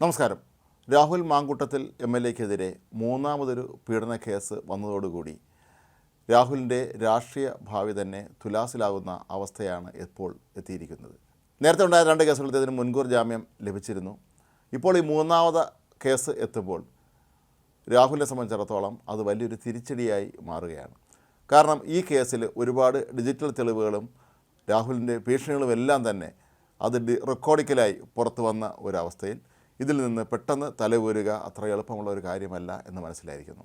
നമസ്കാരം. Rahul Mamkootathil M L എക്കെതിരെ മൂന്നാമതൊരു പീഡന കേസ് വന്നതോടുകൂടി രാഹുലിന്റെ രാഷ്ട്രീയ ഭാവി തന്നെ തുലാസിലാകുന്ന അവസ്ഥയാണ് ഇപ്പോൾ എത്തിയിരിക്കുന്നത്. നേരത്തെ ഉണ്ടായ രണ്ട് കേസുകളിൽ ഇതിന് മുൻകൂർ ജാമ്യം ലഭിച്ചിരുന്നു. ഇപ്പോൾ ഈ മൂന്നാമത് കേസ് എത്തുമ്പോൾ രാഹുലിനെ സംബന്ധിച്ചിടത്തോളം അത് വലിയൊരു തിരിച്ചടിയായി മാറുകയാണ്. കാരണം ഈ കേസിൽ ഒരുപാട് ഡിജിറ്റൽ തെളിവുകളും രാഹുലിന്റെ ഭീഷണികളും എല്ലാം തന്നെ അത് റെക്കോർഡിക്കലായി പുറത്തു വന്ന ഒരവസ്ഥയിൽ ഇതിൽ നിന്ന് പെട്ടെന്ന് തലവൂരുക അത്ര എളുപ്പമുള്ള ഒരു കാര്യമല്ല എന്ന് മനസ്സിലായിരിക്കുന്നു.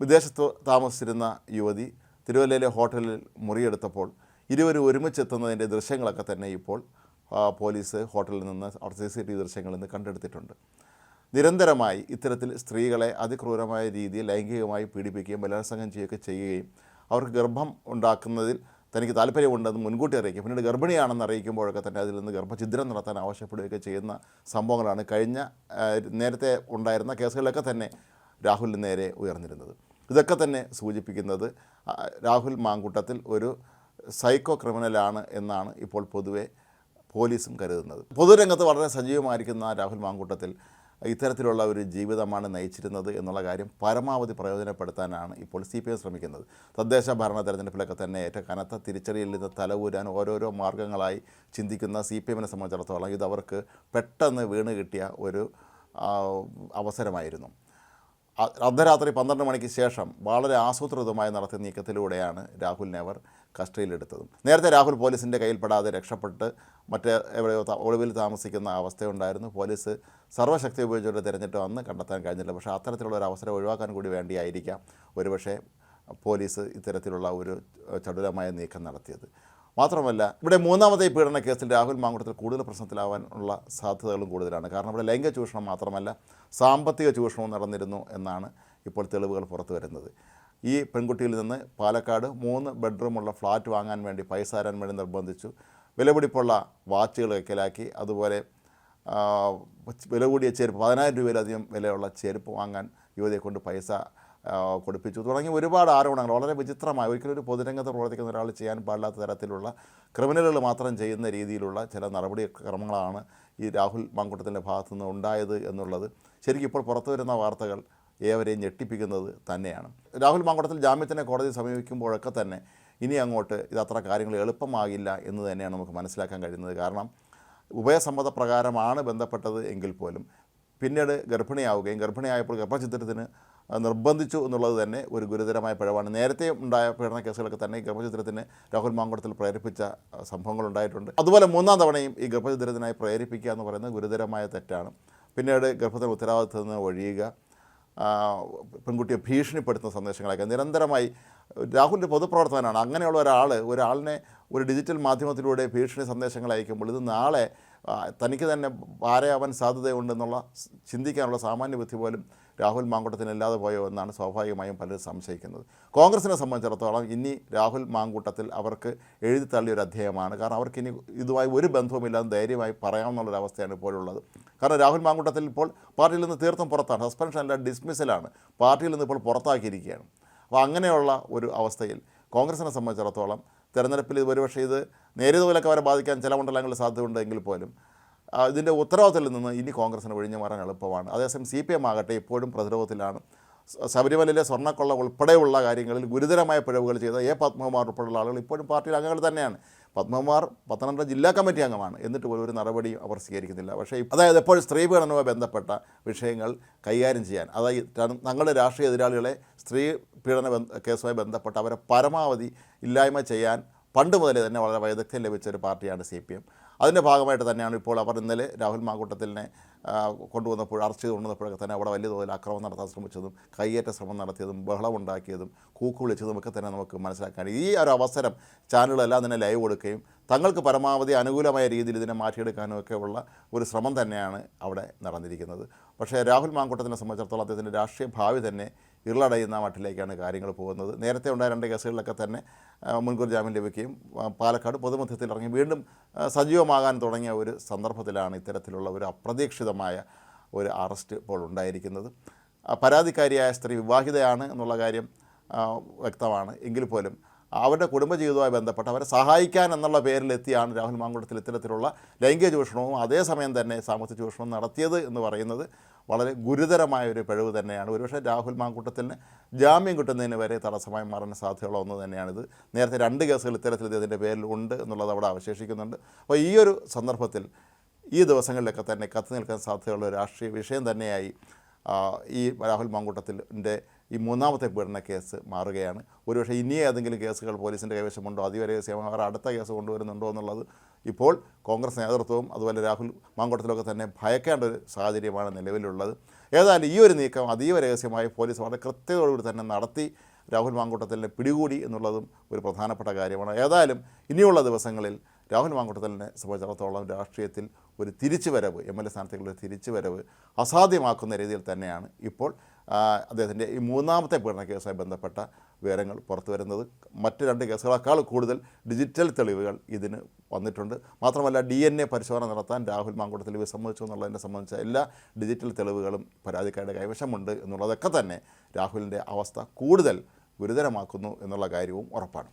വിദേശത്ത് താമസിച്ചിരുന്ന യുവതി തിരുവല്ലയിലെ ഹോട്ടലിൽ മുറിയെടുത്തപ്പോൾ ഇരുവരും ഒരുമിച്ചെത്തുന്നതിന്റെ ദൃശ്യങ്ങളൊക്കെ തന്നെ ഇപ്പോൾ പോലീസ് ഹോട്ടലിൽ നിന്ന് അവിടെ സി സി ടി വി ദൃശ്യങ്ങളിൽ നിന്ന് കണ്ടെടുത്തിട്ടുണ്ട്. നിരന്തരമായി ഇത്തരത്തിൽ സ്ത്രീകളെ അതിക്രൂരമായ രീതിയിൽ ലൈംഗികമായി പീഡിപ്പിക്കുകയും ബലാത്സംഗം ചെയ്യുകയൊക്കെ ചെയ്യുകയും അവർക്ക് ഗർഭം ഉണ്ടാക്കുന്നതിൽ തനിക്ക് താല്പര്യമുണ്ടെന്ന് മുൻകൂട്ടി അറിയിക്കും. പിന്നീട് ഗർഭിണിയാണെന്ന് അറിയിക്കുമ്പോഴൊക്കെ തന്നെ അതിൽ നിന്ന് ഗർഭഛിദ്രം നടത്താൻ ആവശ്യപ്പെടുകയൊക്കെ ചെയ്യുന്ന സംഭവങ്ങളാണ് കഴിഞ്ഞ നേരത്തെ ഉണ്ടായിരുന്ന കേസുകളിലൊക്കെ തന്നെ രാഹുലിന് നേരെ ഉയർന്നിരുന്നത്. ഇതൊക്കെ തന്നെ സൂചിപ്പിക്കുന്നത് രാഹുൽ മാങ്കൂട്ടത്തിൽ ഒരു സൈക്കോ ക്രിമിനലാണ് എന്നാണ് ഇപ്പോൾ പൊതുവെ പോലീസും കരുതുന്നത്. പൊതുരംഗത്ത് വളരെ സജീവമായിരിക്കുന്ന രാഹുൽ മാങ്കൂട്ടത്തിൽ ഇത്തരത്തിലുള്ള ഒരു ജീവിതമാണ് നയിച്ചിരുന്നത് എന്നുള്ള കാര്യം പരമാവധി പ്രയോജനപ്പെടുത്താനാണ് ഇപ്പോൾ സി പി എം ശ്രമിക്കുന്നത്. തദ്ദേശ ഭരണ തെരഞ്ഞെടുപ്പിലൊക്കെ തന്നെ ഏറ്റവും കനത്ത തിരിച്ചടിയിൽ നിന്ന് തലവൂരാൻ ഓരോരോ മാർഗങ്ങളായി ചിന്തിക്കുന്ന സി പി എമ്മിനെ സംബന്ധിച്ചിടത്തോളം ഇത് അവർക്ക് പെട്ടെന്ന് വീണ് കിട്ടിയ ഒരു അവസരമായിരുന്നു. അർദ്ധരാത്രി പന്ത്രണ്ട് മണിക്ക് ശേഷം വളരെ ആസൂത്രിതമായി നടത്തിയ നീക്കത്തിലൂടെയാണ് രാഹുലിനെ അവർ കസ്റ്റഡിയിലെടുത്തതും നേരത്തെ രാഹുൽ പോലീസിന്റെ കയ്യിൽപ്പെടാതെ രക്ഷപ്പെട്ട് മറ്റ് എവിടെയോ ഒളിവിൽ താമസിക്കുന്ന അവസ്ഥയുണ്ടായിരുന്നു. പോലീസ് സർവശക്തി ഉപയോഗിച്ചുകൊണ്ട് തിരഞ്ഞിട്ട് വന്ന് കണ്ടെത്താൻ കഴിഞ്ഞില്ല. പക്ഷേ അത്തരത്തിലുള്ള ഒരു അവസരം ഒഴിവാക്കാൻ കൂടി വേണ്ടിയായിരിക്കാം ഒരുപക്ഷെ പോലീസ് ഇത്തരത്തിലുള്ള ഒരു ചടുലമായ നീക്കം നടത്തിയത്. മാത്രമല്ല ഇവിടെ മൂന്നാമത്തെ പീഡന കേസിൽ രാഹുൽ മാങ്കുട്ടത്തിൽ കൂടുതൽ പ്രശ്നത്തിലാവാനുള്ള സാധ്യതകളും കൂടുതലാണ്. കാരണം ഇവിടെ ലൈംഗിക ചൂഷണം മാത്രമല്ല സാമ്പത്തിക ചൂഷണവും നടന്നിരുന്നു എന്നാണ് ഇപ്പോൾ തെളിവുകൾ പുറത്തു വരുന്നത് ഈ പെൺകുട്ടിയിൽ നിന്ന് പാലക്കാട് മൂന്ന് ബെഡ്റൂമുള്ള ഫ്ലാറ്റ് വാങ്ങാൻ വേണ്ടി പൈസ തരാൻ വേണ്ടി നിർബന്ധിച്ചു. വിലപിടിപ്പുള്ള വാച്ചുകൾ കൈക്കലാക്കി അതുപോലെ വില കൂടിയ ചെരുപ്പ് പതിനായിരം രൂപയിലധികം വിലയുള്ള ചെരുപ്പ് വാങ്ങാൻ യുവതിയെ കൊണ്ട് പൈസ കൊടുപ്പിച്ചു. തുടങ്ങി ഒരുപാട് ആരോപണങ്ങൾ. വളരെ വിചിത്രമായി ഒരിക്കലും ഒരു പൊതുരംഗത്ത് പ്രവർത്തിക്കുന്ന ഒരാൾ ചെയ്യാൻ പാടില്ലാത്ത തരത്തിലുള്ള ക്രിമിനലുകൾ മാത്രം ചെയ്യുന്ന രീതിയിലുള്ള ചില നടപടി ക്രമങ്ങളാണ് ഈ രാഹുൽ മാങ്കുട്ടത്തിന്റെ ഭാഗത്തുനിന്ന് ഉണ്ടായത് എന്നുള്ളത്. ശരിക്കും ഇപ്പോൾ പുറത്തു വരുന്ന വാർത്തകൾ ഏവരെയും ഞെട്ടിപ്പിക്കുന്നത് തന്നെയാണ്. രാഹുൽ മാങ്കുടത്തിൽ ജാമ്യത്തിനെ കോടതി സമീപിക്കുമ്പോഴൊക്കെ തന്നെ ഇനി അങ്ങോട്ട് ഇത് അത്ര കാര്യങ്ങൾ എളുപ്പമാകില്ല എന്ന് തന്നെയാണ് നമുക്ക് മനസ്സിലാക്കാൻ കഴിയുന്നത്. കാരണം ഉഭയസമ്മത പ്രകാരമാണ് ബന്ധപ്പെട്ടത് എങ്കിൽ പോലും പിന്നീട് ഗർഭിണിയാവുകയും ഗർഭിണിയായപ്പോൾ ഗർഭചിത്രത്തിന് നിർബന്ധിച്ചു എന്നുള്ളത് തന്നെ ഒരു ഗുരുതരമായ പിഴവാണ്. നേരത്തെ ഉണ്ടായ പീഡന കേസുകളൊക്കെ തന്നെ ഗർഭചിത്രത്തിന് രാഹുൽ മാങ്കുടത്തിൽ പ്രേരിപ്പിച്ച സംഭവങ്ങളുണ്ടായിട്ടുണ്ട് അതുപോലെ മൂന്നാം തവണയും ഈ ഗർഭചിത്രത്തിനായി പ്രേരിപ്പിക്കുക എന്ന് പറയുന്നത് ഗുരുതരമായ തെറ്റാണ്. പിന്നീട് ഗർഭത്തിന് ഉത്തരവാദിത്തത്തിൽ നിന്ന് ഒഴിയുക. പെൺകുട്ടിയെ ഭീഷണിപ്പെടുത്തുന്ന സന്ദേശങ്ങളൊക്കെ നിരന്തരമായി രാഹുലിന്റെ പൊതുപ്രവർത്തകനാണ്. അങ്ങനെയുള്ള ഒരാൾ ഒരാളിനെ ഒരു ഡിജിറ്റൽ മാധ്യമത്തിലൂടെ ഭീഷണി സന്ദേശങ്ങൾ അയക്കുമ്പോൾ ഇത് നാളെ തനിക്ക് തന്നെ പാരയാവാൻ സാധ്യതയുണ്ടെന്നുള്ള ചിന്തിക്കാനുള്ള സാമാന്യ ബുദ്ധി പോലും രാഹുൽ മാങ്കൂട്ടത്തിന് ഇല്ലാതെ പോയോ എന്നാണ് സ്വാഭാവികമായും പലരും സംശയിക്കുന്നത്. കോൺഗ്രസിനെ സംബന്ധിച്ചിടത്തോളം ഇനി രാഹുൽ മാങ്കൂട്ടത്തിൽ അവർക്ക് എഴുതി തള്ളിയൊരു അധ്യായമാണ്. കാരണം അവർക്ക് ഇനി ഇതുമായി ഒരു ബന്ധവുമില്ലാതെ ധൈര്യമായി പറയാമെന്നുള്ളൊരവസ്ഥയാണ് ഇപ്പോഴുള്ളത്. കാരണം രാഹുൽ മാങ്കൂട്ടത്തിൽ ഇപ്പോൾ പാർട്ടിയിൽ നിന്ന് തീർത്തും പുറത്താണ്. സസ്പെൻഷൻ അല്ല ഡിസ്മിസലാണ്. പാർട്ടിയിൽ നിന്ന് ഇപ്പോൾ പുറത്താക്കിയിരിക്കുകയാണ്. അപ്പോൾ അങ്ങനെയുള്ള ഒരു അവസ്ഥയിൽ കോൺഗ്രസിനെ സംബന്ധിച്ചിടത്തോളം തെരഞ്ഞെടുപ്പിൽ ഒരുപക്ഷെ ഇത് നേരിയതുപോലൊക്കെ അവരെ ബാധിക്കാൻ ചില മണ്ഡലങ്ങളിൽ സാധ്യതയുണ്ടെങ്കിൽ പോലും ഇതിന്റെ ഉത്തരവാദിത്തത്തിൽ നിന്ന് ഇനി കോൺഗ്രസിന് ഒഴിഞ്ഞു മാറാൻ എളുപ്പമാണ്. അതേസമയം സി പി എം ആകട്ടെ ഇപ്പോഴും പ്രതിരോധത്തിലാണ്. ശബരിമലയിലെ സ്വർണക്കൊള്ള ഉൾപ്പെടെയുള്ള കാര്യങ്ങളിൽ ഗുരുതരമായ പിഴവുകൾ ചെയ്ത എ പത്മകുമാർ ഉൾപ്പെടെയുള്ള ആളുകൾ ഇപ്പോഴും പാർട്ടിയിൽ അംഗങ്ങൾ തന്നെയാണ്. പത്മകുമാർ പത്തനംതിട്ട ജില്ലാ കമ്മിറ്റി അംഗമാണ്. എന്നിട്ട് പോലും ഒരു നടപടിയും അവർ സ്വീകരിക്കുന്നില്ല. പക്ഷേ അതായത് എപ്പോഴും സ്ത്രീ പീഡനവുമായി ബന്ധപ്പെട്ട വിഷയങ്ങൾ കൈകാര്യം ചെയ്യാൻ അതായത് തങ്ങളുടെ രാഷ്ട്രീയ എതിരാളികളെ സ്ത്രീ പീഡന കേസുമായി ബന്ധപ്പെട്ട് അവരെ പരമാവധി ഇല്ലായ്മ ചെയ്യാൻ പണ്ട് മുതലേ തന്നെ വളരെ വൈദഗ്ധ്യം ലഭിച്ച ഒരു പാർട്ടിയാണ് സി പി എം. അതിന്റെ ഭാഗമായിട്ട് തന്നെയാണ് ഇപ്പോൾ അവർ ഇന്നലെ രാഹുൽ മാങ്കൂട്ടത്തിലിനെ കൊണ്ടുവന്നപ്പോൾ അറസ്റ്റ് ചെയ്ത് കൊണ്ടുവന്നപ്പോഴൊക്കെ തന്നെ അവിടെ വലിയ തോതിൽ അക്രമം നടത്താൻ ശ്രമിച്ചതും കയ്യേറ്റ ശ്രമം നടത്തിയതും ബഹളമുണ്ടാക്കിയതും കൂക്ക് വിളിച്ചതും ഒക്കെ തന്നെ നമുക്ക് മനസ്സിലാക്കാൻ ഈ ഒരു അവസരം ചാനലുകളെല്ലാം തന്നെ ലൈവ് കൊടുക്കുകയും തങ്ങൾക്ക് പരമാവധി അനുകൂലമായ രീതിയിൽ ഇതിനെ മാറ്റിയെടുക്കാനും ഒക്കെ ഉള്ള ഒരു ശ്രമം തന്നെയാണ് അവിടെ നടന്നിരിക്കുന്നത്. പക്ഷേ രാഹുൽ മാങ്കൂട്ടത്തിനെ സംബന്ധിച്ചിടത്തോളം അദ്ദേഹത്തിന്റെ രാഷ്ട്രീയ ഭാവി തന്നെ ഇരുളടയുന്ന മട്ടിലേക്കാണ് കാര്യങ്ങൾ പോകുന്നത്. നേരത്തെ ഉണ്ടായ രണ്ട് കേസുകളിലൊക്കെ തന്നെ മുൻകൂർ ജാമ്യം ലഭിക്കുകയും പാലക്കാട് പൊതുമധ്യത്തിൽ ഇറങ്ങി വീണ്ടും സജീവമാകാൻ തുടങ്ങിയ ഒരു സന്ദർഭത്തിലാണ് ഇത്തരത്തിലുള്ള ഒരു അപ്രതീക്ഷിതമായ ഒരു അറസ്റ്റ് ഇപ്പോൾ ഉണ്ടായിരിക്കുന്നത്. പരാതിക്കാരിയായ സ്ത്രീ വിവാഹിതയാണ് എന്നുള്ള കാര്യം വ്യക്തമാണ്. എങ്കിൽ പോലും അവരുടെ കുടുംബജീവിതവുമായി ബന്ധപ്പെട്ട് അവരെ സഹായിക്കാൻ എന്നുള്ള പേരിലെത്തിയാണ് രാഹുൽ മാങ്കുളത്തിൽ ഇത്തരത്തിലുള്ള ലൈംഗിക ചൂഷണവും അതേസമയം തന്നെ സാമ്പത്തിക ചൂഷണവും നടത്തിയത് എന്ന് പറയുന്നത് വളരെ ഗുരുതരമായ ഒരു പിഴവ് തന്നെയാണ്. ഒരുപക്ഷെ രാഹുൽ മാങ്കൂട്ടത്തിന് ജാമ്യം കിട്ടുന്നതിന് വരെ തടസ്സമായി മാറാൻ സാധ്യതയുള്ള ഒന്ന് തന്നെയാണിത്. നേരത്തെ രണ്ട് കേസുകൾ ഇത്തരത്തിൽ ഇതിന്റെ പേരിൽ ഉണ്ട് എന്നുള്ളത് അവിടെ അവശേഷിക്കുന്നുണ്ട്. അപ്പോൾ ഈ ഒരു സന്ദർഭത്തിൽ ഈ ദിവസങ്ങളിലൊക്കെ തന്നെ കത്തി നിൽക്കാൻ സാധ്യതയുള്ള രാഷ്ട്രീയ വിഷയം തന്നെയായി ഈ രാഹുൽ മാങ്കൂട്ടത്തിന്റെ ഈ മൂന്നാമത്തെ പീഡന കേസ് മാറുകയാണ്. ഒരുപക്ഷെ ഇനിയും ഏതെങ്കിലും കേസുകൾ പോലീസിന്റെ കൈവശമുണ്ടോ? അതിവരഹസ്യമായി അവർ അടുത്ത കേസ് കൊണ്ടുവരുന്നുണ്ടോ എന്നുള്ളത് ഇപ്പോൾ കോൺഗ്രസ് നേതൃത്വവും അതുപോലെ രാഹുൽ മാങ്കോട്ടത്തിലൊക്കെ തന്നെ ഭയക്കേണ്ട ഒരു സാഹചര്യമാണ് നിലവിലുള്ളത്. ഏതായാലും ഈ ഒരു നീക്കം അതീവ രഹസ്യമായി പോലീസ് വളരെ കൃത്യതയോടുകൂടി തന്നെ നടത്തി രാഹുൽ മാങ്കൂട്ടത്തിനെ പിടികൂടി എന്നുള്ളതും ഒരു പ്രധാനപ്പെട്ട കാര്യമാണ്. ഏതായാലും ഇനിയുള്ള ദിവസങ്ങളിൽ രാഹുൽ മാങ്കൂട്ടത്തിനെ സംബന്ധിച്ചിടത്തോളം രാഷ്ട്രീയത്തിൽ ഒരു തിരിച്ചുവരവ് എം എൽ എ സ്ഥാനത്തേക്കുള്ള ഒരു തിരിച്ചുവരവ് അസാധ്യമാക്കുന്ന രീതിയിൽ തന്നെയാണ് ഇപ്പോൾ അദ്ദേഹത്തിന്റെ ഈ മൂന്നാമത്തെ പീഡന കേസുമായി ബന്ധപ്പെട്ട വിവരങ്ങൾ പുറത്തു വരുന്നത്. മറ്റ് രണ്ട് കേസുകളേക്കാൾ കൂടുതൽ ഡിജിറ്റൽ തെളിവുകൾ ഇതിന് വന്നിട്ടുണ്ട്. മാത്രമല്ല ഡി എൻ എ പരിശോധന നടത്താൻ രാഹുൽ മാങ്കൂട്ടത്തിൽ വിസമ്മതിച്ചു എന്നുള്ളതിനെ സംബന്ധിച്ച എല്ലാ ഡിജിറ്റൽ തെളിവുകളും പരാതിക്കാരുടെ കൈവശമുണ്ട് എന്നുള്ളതൊക്കെ തന്നെ രാഹുലിന്റെ അവസ്ഥ കൂടുതൽ ഗുരുതരമാക്കുന്നു എന്നുള്ള കാര്യവും ഉറപ്പാണ്.